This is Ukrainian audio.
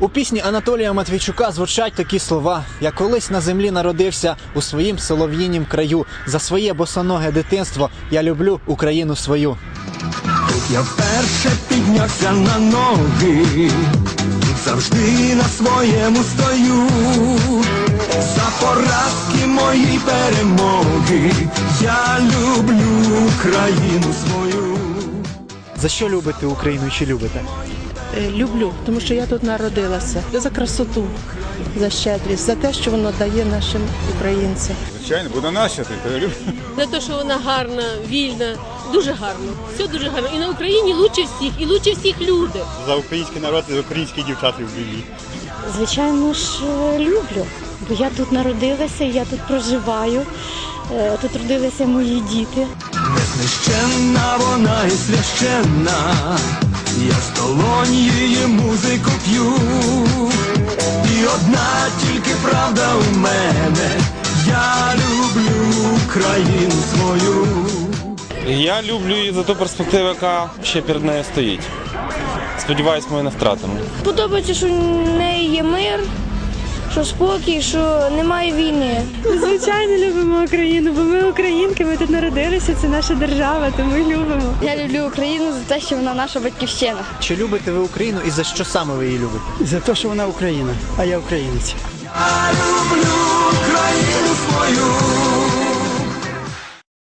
У пісні Анатолія Матвійчука звучать такі слова: Я колись на землі народився у своїм солов'їнім краю. За своє босоноге дитинство я люблю Україну свою. Я вперше піднявся на ноги, завжди на своєму стою. За поразки мої перемоги, я люблю країну свою. За що любите Україну чи любите? Е, Люблю, тому що я тут народилася. За красоту, за щедрість, за те, що воно дає нашим українцям. Звичайно, буде наша ти. за те, що вона гарна, вільна, дуже гарно. Все дуже гарно. І на Україні лучше всіх, і лучше всіх люди. За український народ і за українських дівчат люблю. Звичайно ж, е, люблю, бо я тут народилася, я тут проживаю, е, тут родилися мої діти. Незнищенна вона і священна, музику п'ю. І одна тільки правда у мене, я люблю країну свою. Я люблю її за ту перспективу, яка ще перед нею стоїть. Сподіваюсь, ми не втратимо. Подобається, що в неї є мир, що спокій, що немає війни. Звичайно, любимо Україну, бо ми українки, ми тут народилися, це наша держава, то ми любимо. Я люблю Україну за те, що вона наша батьківщина. Чи любите ви Україну і за що саме ви її любите? За те, що вона Україна, а я українець. Я люблю Україну свою.